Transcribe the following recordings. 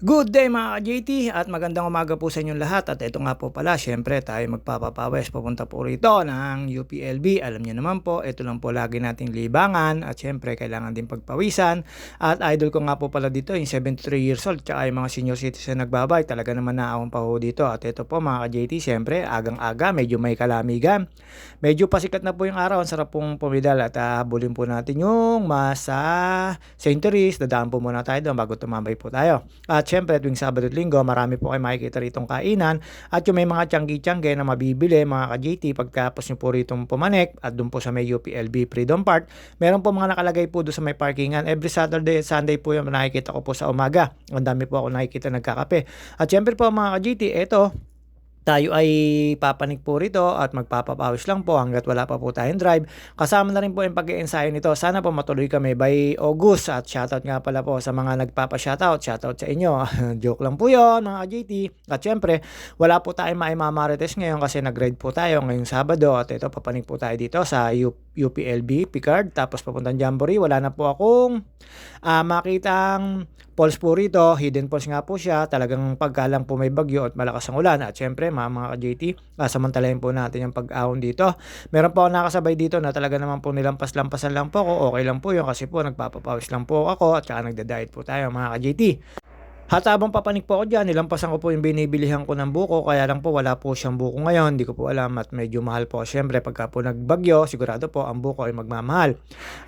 Good day mga ka-JT at magandang umaga po sa inyong lahat. At ito nga po pala syempre tayo magpapapawes papunta po rito ng UPLB alam niyo naman po ito lang po lagi nating libangan. At syempre kailangan din pagpawisan. At idol ko nga po pala dito yung 73 years old tsaka yung mga senior citizen nagbabay talaga naman naawang pa ho dito. At ito po mga ka-JT syempre agang aga medyo may kalamigan. Medyo pasikat na po yung araw ang sarap pong pumidal. At uh, habulin po natin yung masa St. Therese dadaan po muna tayo doon bago tumambay po tayo. At syempre tuwing Sabado at Linggo, marami po kayo makikita ritong kainan at yung may mga tiyanggi-tiyanggi na mabibili mga ka-GT pagkapos nyo po ritong pumanik at doon po sa may UPLB Freedom Park, meron po mga nakalagay po doon sa may parkingan. Every Saturday at Sunday po yung nakikita ko po sa umaga. Ang dami po ako nakikita nagkakape. At syempre po mga ka-GT, ito, tayo ay papanik po rito at magpapapawis lang po hanggat wala pa po tayong drive. Kasama na rin po yung pag-i-ensayo nito. Sana po matuloy kami by August at shoutout nga pala po sa mga nagpapa-shoutout. Shoutout sa inyo. Joke lang po yon mga JT. At syempre, wala po tayong maimamarites ngayon kasi nag-ride po tayo ngayong Sabado at ito papanik po tayo dito sa UPLB Picard tapos papuntang Jamboree. Wala na po akong uh, makitang falls po rito. Hidden falls nga po siya. Talagang pagkalang po may bagyo at malakas ang ulan at syempre mga mga ka-JT, uh, samantalayin po natin yung pag-ahon dito. Meron po ako nakasabay dito na talaga naman po nilampas-lampasan lang po ako. Okay lang po yun kasi po nagpapapawis lang po ako at saka nagda-diet po tayo mga ka-JT. At habang papanik po ako dyan, nilampasan ko po yung binibilihan ko ng buko. Kaya lang po wala po siyang buko ngayon. Hindi ko po alam at medyo mahal po. Siyempre pagka po nagbagyo, sigurado po ang buko ay magmamahal.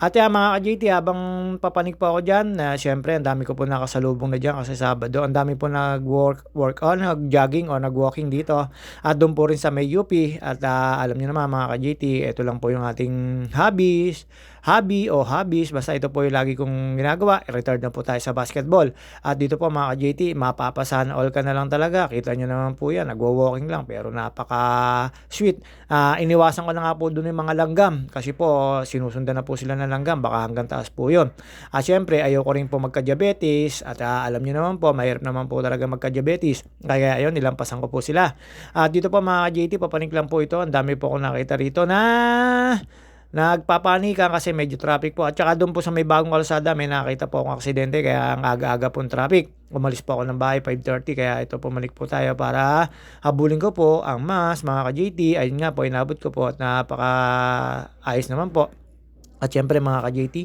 At yan mga ka-JT, habang papanik po ako dyan, uh, siyempre ang dami ko po nakasalubong na dyan kasi Sabado. Ang dami po nag-work work on, nag-jogging o nag-walking dito. At doon po rin sa may UP. At uh, alam niyo naman mga ka-JT, ito lang po yung ating hobbies hobby o hobbies, basta ito po yung lagi kong ginagawa. Retired na po tayo sa basketball. At dito po mga ka-JT, mapapasan all ka na lang talaga. Kita nyo naman po yan, nagwo-walking lang pero napaka-sweet. Uh, iniwasan ko na nga po doon yung mga langgam kasi po sinusundan na po sila ng langgam, baka hanggang taas po yun. At syempre, ayoko rin po magka-diabetes at uh, alam nyo naman po, mahirap naman po talaga magka-diabetes. Kaya ayun, nilampasan ko po sila. At dito po mga ka-JT, papanik lang po ito. Ang dami po akong nakita rito na nagpapanikan kasi medyo traffic po. At saka doon po sa may bagong kalsada, may nakita po akong aksidente kaya ang aga-aga po traffic. Umalis po ako ng bahay 5.30 kaya ito pumalik po tayo para habulin ko po ang mas mga ka-JT. Ayun nga po, inabot ko po at napaka ayos naman po. At syempre mga ka-JT,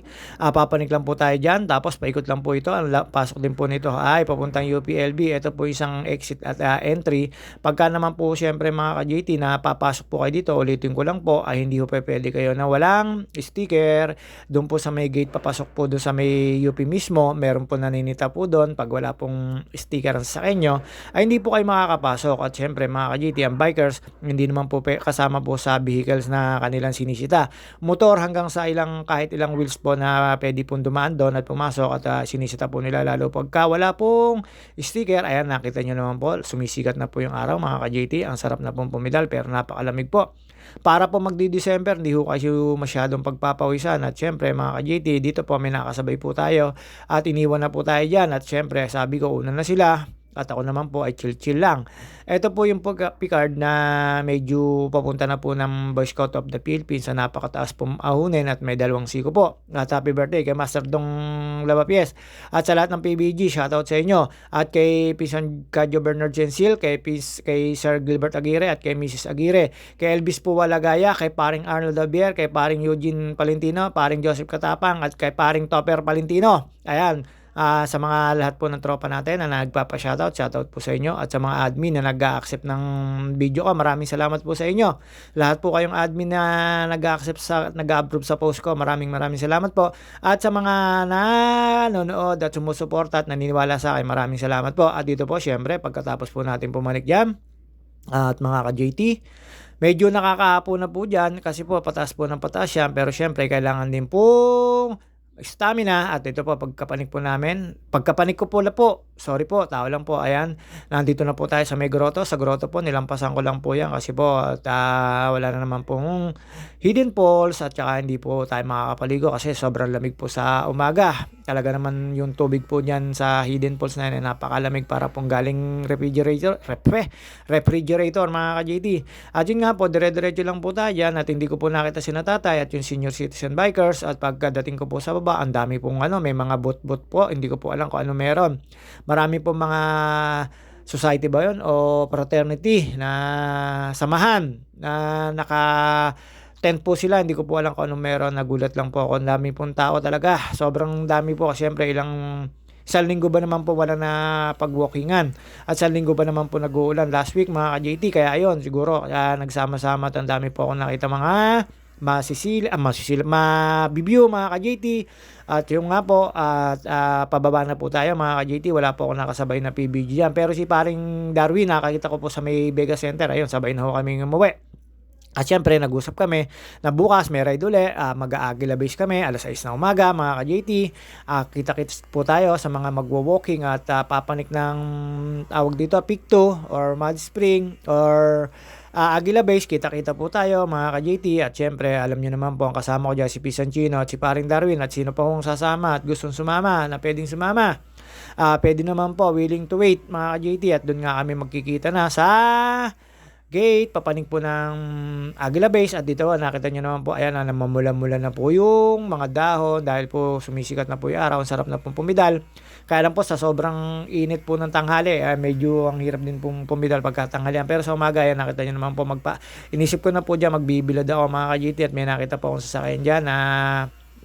uh, papanik lang po tayo dyan. Tapos paikot lang po ito. Ang pasok din po nito ay papuntang UPLB. Ito po isang exit at uh, entry. Pagka naman po syempre mga ka-JT na papasok po kayo dito, ulitin ko lang po, ay hindi po pwede kayo na walang sticker. Doon po sa may gate papasok po doon sa may UP mismo. Meron po naninita po doon. Pag wala pong sticker sa inyo, ay hindi po kayo makakapasok. At syempre mga ka-JT, ang bikers, hindi naman po kasama po sa vehicles na kanilang sinisita. Motor hanggang sa ilang ilang kahit ilang wheels po na pwede pong dumaan doon at pumasok at uh, sinisita po nila. Lalo pagka wala pong sticker ayan nakita nyo naman po sumisikat na po yung araw mga ka-JT ang sarap na pong pumidal pero napakalamig po. Para po magdi-December hindi ho kayo masyadong pagpapawisan. At syempre mga ka-JT dito po may nakasabay po tayo at iniwan na po tayo dyan. At syempre sabi ko una na sila at ako naman po ay chill-chill lang. Ito po yung Picard na medyo papunta na po ng Boy Scout of the Philippines sa napakataas pong ahunin at may dalawang siko po. At happy birthday kay Master Dong Lavapies. At sa lahat ng PBG, shoutout sa inyo. At kay Pisan Kadyo Bernard Gensil, kay, Pis, kay Sir Gilbert Aguirre at kay Mrs. Aguirre. Kay Elvis Puwalagaya, kay paring Arnold Dabier, kay paring Eugene Palentino, paring Joseph Katapang at kay paring Topper Palentino. Ayan, uh, sa mga lahat po ng tropa natin na nagpapa-shoutout, shoutout po sa inyo at sa mga admin na nag-accept ng video ko, maraming salamat po sa inyo. Lahat po kayong admin na nag-accept sa nag-approve sa post ko, maraming maraming salamat po. At sa mga nanonood at sumusuporta at naniniwala sa akin, maraming salamat po. At dito po, syempre, pagkatapos po natin pumanik dyan, at mga ka-JT, medyo nakakahapo na po dyan kasi po pataas po ng pataas yan pero syempre kailangan din pong stamina at ito po pagkapanik po namin. Pagkapanik ko po na po. Sorry po tao lang po. Ayan nandito na po tayo sa may grotto. Sa grotto po nilampasan ko lang po yan kasi po at, uh, wala na naman pong hidden falls at saka hindi po tayo makakapaligo kasi sobrang lamig po sa umaga. Talaga naman yung tubig po niyan sa hidden falls na yan napakalamig para pong galing refrigerator rep, refrigerator mga ka-JT at yun nga po dire-diretso lang po tayo dyan at hindi ko po nakita si natatay at yung senior citizen bikers. At pagkadating ko po sa baba baba, ang dami pong ano, may mga bot-bot po, hindi ko po alam kung ano meron. Marami pong mga society ba yun o fraternity na samahan na naka tent po sila, hindi ko po alam kung anong meron, nagulat lang po ako, ang dami pong tao talaga, sobrang dami po, syempre ilang Isang linggo ba naman po wala na pag-walkingan. At isang linggo ba naman po nag-uulan last week mga ka-JT. Kaya ayun, siguro kaya nagsama-sama at ang dami po ako nakita mga masisila, ah, masisila, mabibyo mga ka-JT. At yung nga po, at uh, pababa na po tayo mga ka-JT. Wala po ako nakasabay na PBG yan. Pero si paring Darwin, nakakita ko po sa may Vega Center. Ayun, sabay na ho kami umuwi. At syempre, nag-usap kami na bukas may ride uli, uh, mag-aagila base kami, alas 6 na umaga, mga ka-JT. Uh, kita-kits po tayo sa mga magwo-walking at uh, papanik ng tawag dito, 2 or Mud Spring or uh, Agila Base, kita-kita po tayo mga ka-JT at syempre alam nyo naman po ang kasama ko dyan si Pisanchino at si Paring Darwin at sino pa kong sasama at gustong sumama na pwedeng sumama. Uh, pwede naman po willing to wait mga ka-JT at doon nga kami magkikita na sa gate, papanig po ng Agila Base at dito nakita nyo naman po ayan na namamula-mula na po yung mga dahon dahil po sumisikat na po yung araw, ang sarap na pong pumidal. Kaya lang po sa sobrang init po ng tanghali, eh, medyo ang hirap din pong pumidal pagka tanghalian. Pero sa umaga, ayan nakita nyo naman po magpa... Inisip ko na po dyan, magbibilad ako mga ka-GT at may nakita po akong sasakyan dyan na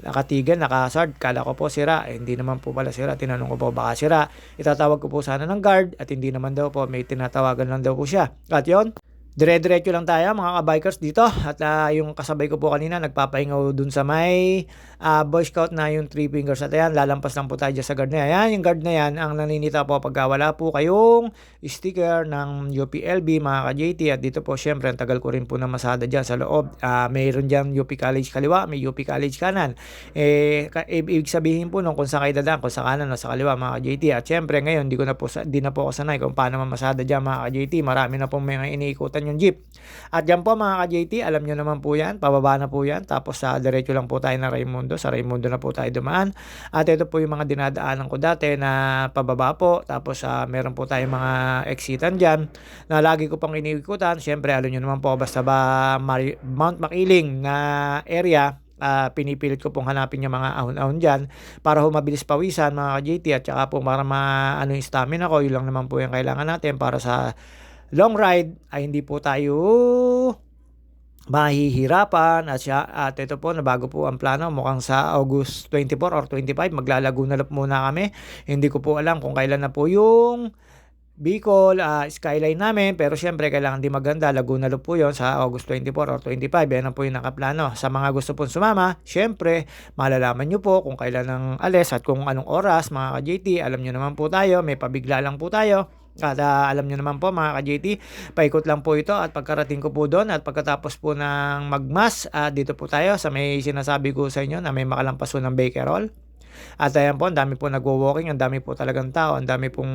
nakatigan, nakasard. Kala ko po sira. Eh, hindi naman po pala sira. Tinanong ko po baka sira. Itatawag ko po sana ng guard at hindi naman daw po. May tinatawagan lang daw po siya. At yon Dire-diretso lang tayo mga ka-bikers dito at uh, yung kasabay ko po kanina nagpapahinga dun sa may uh, Boy Scout na yung 3 fingers at ayan lalampas lang po tayo sa guard na yan. Ayan yung guard na yan ang naninita po pag wala po kayong sticker ng UPLB mga ka-JT at dito po syempre ang tagal ko rin po na masada dyan sa loob. Uh, mayroon dyan UP College kaliwa, may UP College kanan. Eh, ibig sabihin po nung kung saan kayo dadaan, kung sa kanan o sa kaliwa mga ka-JT at syempre ngayon di ko na po, di na po ako sanay kung paano mamasada dyan mga ka-JT. Marami na po may iniikutan natin yung jeep. At yan po mga ka-JT, alam nyo naman po yan, pababa na po yan. Tapos sa diretso lang po tayo na Raimundo, sa Raimundo na po tayo dumaan. At ito po yung mga dinadaanan ko dati na pababa po. Tapos uh, meron po tayong mga exitan dyan na lagi ko pang iniikutan. Siyempre, alam nyo naman po, basta ba Mount Makiling na area, uh, pinipilit ko pong hanapin yung mga ahon-ahon dyan para ho mabilis pawisan mga ka-JT at saka po para ma ano yung stamina ko, yun lang naman po yung kailangan natin para sa long ride ay hindi po tayo mahihirapan. At siya at ito po na bago po ang plano. Mukhang sa August 24 or 25 maglalago na muna kami. Hindi ko po alam kung kailan na po yung Bicol uh, skyline namin. Pero syempre kailangan di maganda. Laguna Loop po yon sa August 24 or 25 yan po yung nakaplano. Sa mga gusto pong sumama syempre malalaman nyo po kung kailan ng alis at kung anong oras mga ka-JT alam nyo naman po tayo may pabigla lang po tayo at uh, alam nyo naman po mga ka-JT, paikot lang po ito at pagkarating ko po doon at pagkatapos po ng magmas, uh, dito po tayo sa may sinasabi ko sa inyo na may makalampas po ng Bakerol. At ayan po, ang dami po nagwo-walking, ang dami po talagang tao, ang dami pong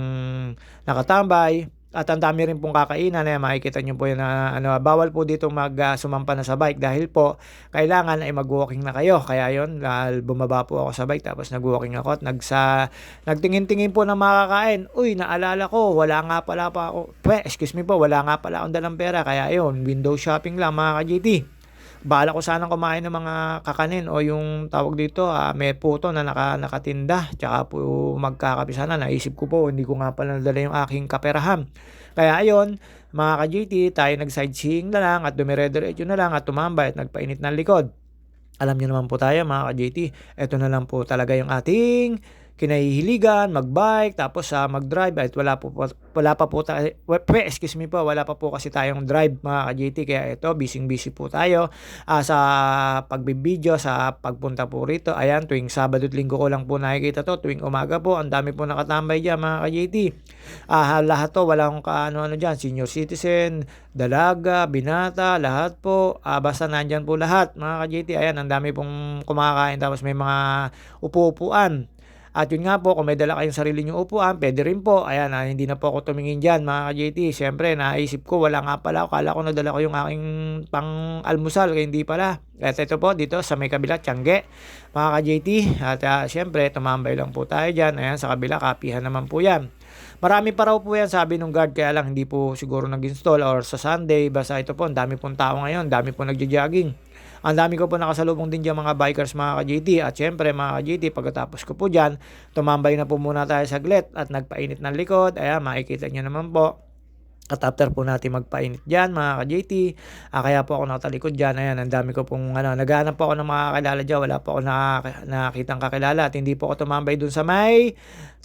nakatambay. At ang dami rin pong kakainan na eh, makikita nyo po yun na ano, bawal po dito mag uh, sumampa na sa bike dahil po kailangan ay mag-walking na kayo. Kaya yon dahil bumaba po ako sa bike tapos nag-walking ako at nagsa, nagtingin-tingin po ng makakain. Uy, naalala ko, wala nga pala pa ako. Pwe, excuse me po, wala nga pala akong dalang pera. Kaya yon window shopping lang mga ka-GT bala ko sanang kumain ng mga kakanin o yung tawag dito, uh, may puto na naka, nakatinda. Tsaka po magkakape sana. Naisip ko po, hindi ko nga pala nadala yung aking kaperahan. Kaya ayon, mga ka-GT, tayo nag-sightseeing na lang at dumire-diretso na lang at tumambay at nagpainit ng likod. Alam niyo naman po tayo mga ka-JT, ito na lang po talaga yung ating kinahihiligan, magbike, tapos sa uh, mag-drive at wala po wala pa po tayo, excuse me po, wala pa po kasi tayong drive mga ka-JT kaya ito busy busy po tayo uh, sa pagbibideo, sa pagpunta po rito. Ayan, tuwing Sabado at Linggo ko lang po nakikita to, tuwing umaga po, ang dami po nakatambay diyan mga ka-JT. Uh, ah, lahat to wala akong kaano-ano diyan, senior citizen, dalaga, binata, lahat po, uh, basta nandiyan po lahat mga ka-JT. Ayan, ang dami pong kumakain tapos may mga upo-upuan. At yun nga po, kung may dala kayong sarili nyo upuan, pwede rin po. Ayan, ah, hindi na po ako tumingin dyan, mga ka-JT. Siyempre, naisip ko, wala nga pala. Kala ko nadala ko yung aking pang-almusal, kaya hindi pala. At ito po, dito sa may kabila, Tiangge, mga ka-JT. At uh, siyempre, tumambay lang po tayo dyan. Ayan, sa kabila, kapihan naman po yan. Marami pa raw po yan, sabi nung guard, kaya lang hindi po siguro nag-install or sa Sunday. Basta ito po, ang dami pong tao ngayon, dami po nagja-jogging. Ang dami ko po nakasalubong din dyan mga bikers mga ka-JT. At syempre mga ka-JT, pagkatapos ko po dyan, tumambay na po muna tayo saglit at nagpainit ng likod. Ayan, makikita nyo naman po. At after po natin magpainit dyan mga ka-JT, ah, kaya po ako natalikod dyan. Ayan, ang dami ko pong ano, naghahanap po ako ng mga kakilala dyan. Wala po ako nakak- nakakitang kakilala at hindi po ako tumambay dun sa may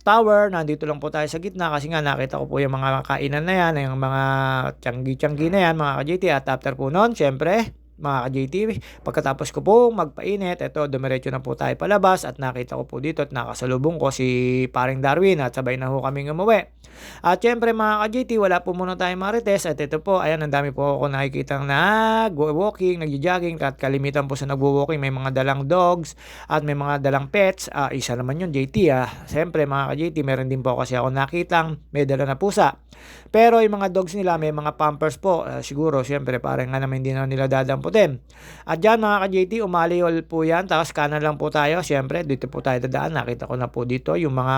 tower. Nandito lang po tayo sa gitna kasi nga nakita ko po yung mga kainan na yan, yung mga tiyanggi-tiyanggi na yan mga ka-JT. At after po nun, syempre, mga ka-JT, pagkatapos ko po magpainit, eto, dumiretso na po tayo palabas at nakita ko po dito at nakasalubong ko si paring Darwin at sabay na ho kaming umuwi. At syempre mga ka-JT, wala po muna tayong marites at ito po, ayan, ang dami po ako nakikita nag-walking, nag-jogging at kalimitan po sa nag-walking, may mga dalang dogs at may mga dalang pets. Ah, isa naman yun, JT ah. Syempre mga ka-JT, meron din po kasi ako nakitang may dala na pusa. Pero yung mga dogs nila, may mga pampers po. Ah, siguro, syempre, parang nga naman hindi na nila dadamputin. At dyan mga ka-JT, umaliol po yan. Tapos kanan lang po tayo. Syempre, dito po tayo dadaan. Nakita ko na po dito yung mga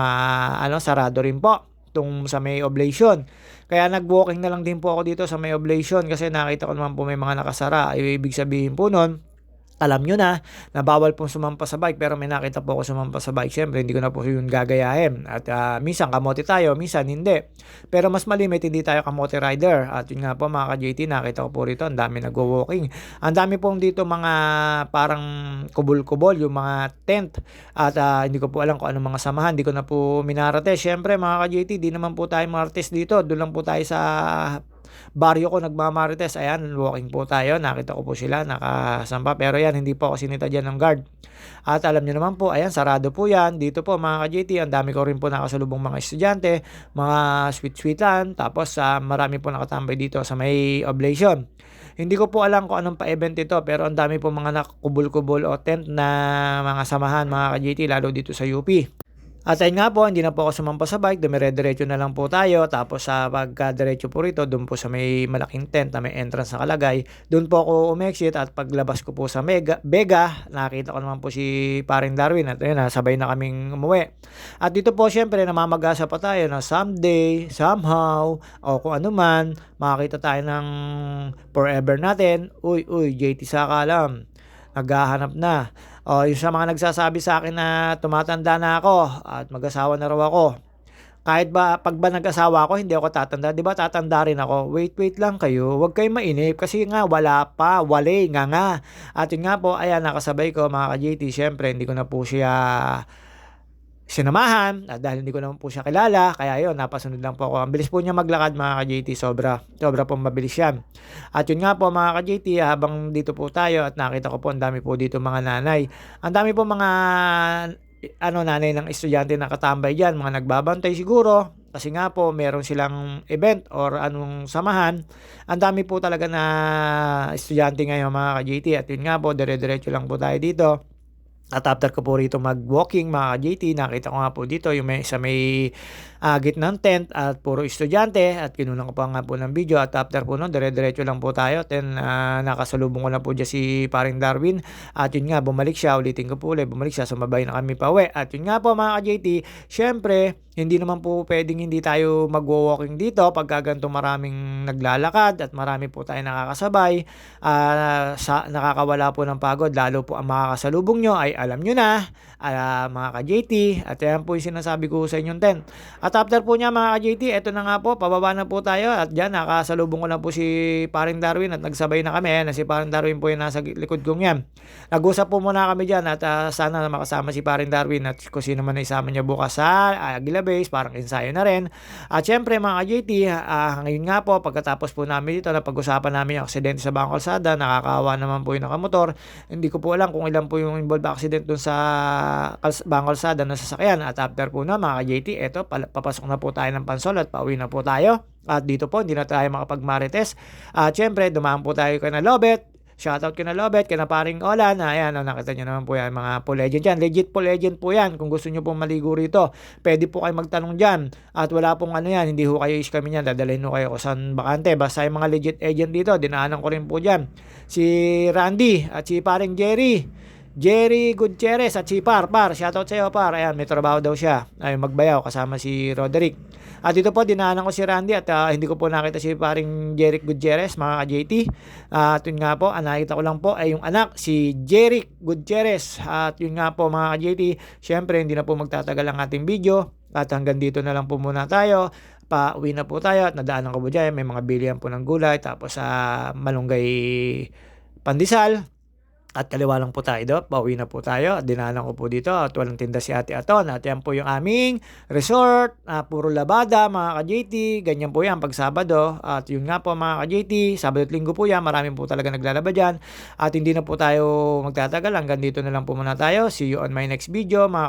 ano, sarado rin po tung sa may oblation. Kaya nag-walking na lang din po ako dito sa may oblation kasi nakita ko naman po may mga nakasara. Ibig sabihin po nun, alam nyo na na bawal pong sumampa sa bike pero may nakita po ako sumampa sa bike. Syempre hindi ko na po yun gagayahin. At uh, minsan kamote tayo minsan hindi. Pero mas malimit hindi tayo kamote rider. At yun nga po mga ka-JT nakita ko po rito ang dami nagwo-walking. Ang dami pong dito mga parang kubol-kubol yung mga tent. At uh, hindi ko po alam kung anong mga samahan hindi ko na po minarate syempre mga ka-JT di naman po tayo martes dito. Doon lang po tayo sa baryo ko nagmamarites. Ayan, walking po tayo. Nakita ko po sila nakasampa. Pero yan, hindi po ako sinita dyan ng guard. At alam nyo naman po, ayan, sarado po yan. Dito po mga ka-JT, ang dami ko rin po nakasalubong mga estudyante, mga sweet-sweetan. Tapos uh, marami po nakatambay dito sa may oblation. Hindi ko po alam kung anong pa-event ito pero ang dami po mga nakubul-kubul o tent na mga samahan mga ka-JT lalo dito sa UP. At ayun nga po, hindi na po ako sumampa sa bike, dumire-diretso na lang po tayo. Tapos sa pagka-diretso po rito, doon po sa may malaking tent na may entrance na kalagay, doon po ako umexit at paglabas ko po sa Mega, Vega, nakita ko naman po si paring Darwin at ayun, sabay na kaming umuwi. At dito po syempre namamagasa pa tayo na someday, somehow, o kung ano man, makakita tayo ng forever natin. Uy, uy, JT Saka alam, naghahanap na. O, yung sa mga nagsasabi sa akin na tumatanda na ako at mag-asawa na raw ako. Kahit ba, pag ba nag-asawa ako, hindi ako tatanda. Di ba tatanda rin ako? Wait, wait lang kayo. Huwag kayong mainip. Kasi nga, wala pa. Wale, nga nga. At yun nga po, ayan, nakasabay ko mga ka-JT. Siyempre, hindi ko na po siya sinamahan at dahil hindi ko naman po siya kilala kaya yun napasunod lang po ako. Ang bilis po niya maglakad mga ka-JT sobra sobra po mabilis yan. At yun nga po mga ka-JT habang dito po tayo at nakita ko po ang dami po dito mga nanay. Ang dami po mga ano nanay ng estudyante na katambay dyan mga nagbabantay siguro kasi nga po meron silang event or anong samahan. Ang dami po talaga na estudyante ngayon mga ka-JT at yun nga po dire-diretso lang po tayo dito at after ko po rito mag-walking mga JT, nakita ko nga po dito yung may, sa may uh, gitnang tent at puro estudyante at kinunan ko pa nga po ng video at after po nun, dire-diretso lang po tayo. Then uh, nakasalubong ko na po dyan si paring Darwin. At yun nga, bumalik siya, ulitin ko po ulit, bumalik siya, sumabay na kami pa uwi. At yun nga po mga JT, syempre, hindi naman po pwedeng hindi tayo mag-walking dito pagka ganito maraming naglalakad at marami po tayo nakakasabay. Uh, sa, nakakawala po ng pagod lalo po ang makakasalubong nyo ay alam nyo na uh, mga ka-JT at yan po yung sinasabi ko sa inyong tent. At after po niya mga ka-JT, eto na nga po, pababa na po tayo at dyan nakasalubong ko na po si paring Darwin at nagsabay na kami. Ayan, si paring Darwin po yung nasa likod kong yan. Nag-usap po muna kami dyan at uh, sana makasama si paring Darwin at kung sino man isama niya bukas sa Agila base, parang ensayo na rin. At syempre mga JT, uh, ah, ngayon nga po, pagkatapos po namin dito, na pag-usapan namin yung aksidente sa Bangkol Sada, nakakawa naman po yung nakamotor. Hindi ko po alam kung ilan po yung involved accident dun sa Bangkol Sada na sasakyan. At after po na mga JT, eto, papasok na po tayo ng pansol at pauwi na po tayo. At dito po, hindi na tayo makapag-marites. At syempre, dumaan po tayo kay na Lobet. Shoutout kina Lobet, kina paring Olan. Ayan, oh, nakita nyo naman po yan, mga po legend yan. Legit po legend po yan. Kung gusto nyo pong maligo rito, pwede po kayo magtanong dyan. At wala pong ano yan, hindi ho kayo iskam yan. Dadalhin ho kayo kung saan bakante. Basta yung mga legit agent dito, dinaanan ko rin po dyan. Si Randy at si paring Jerry. Jerry Gutierrez at si Par. Par, shoutout sa iyo Par. Ayan, may trabaho daw siya. Ay, magbayaw kasama si Roderick. At dito po, dinaanan ko si Randy at ah, hindi ko po nakita si paring Jeric Gutierrez, mga ka-JT. At yun nga po, ang nakita ko lang po ay yung anak, si Jeric Gutierrez. At yun nga po mga ka-JT, syempre hindi na po magtatagal ang ating video. At hanggang dito na lang po muna tayo. Pa-uwi na po tayo at nadaanan ko po. May mga bilihan po ng gulay. Tapos sa malunggay pandesal. At kaliwa po tayo doon. Pauwi na po tayo. Dinanan ko po dito. At walang tinda si Ate Aton. At yan po yung aming resort. ah, puro labada mga ka-JT. Ganyan po yan pag Sabado. At yun nga po mga ka-JT. Sabado at Linggo po yan. Maraming po talaga naglalaba dyan. At hindi na po tayo magtatagal. Hanggang dito na lang po muna tayo. See you on my next video. Mga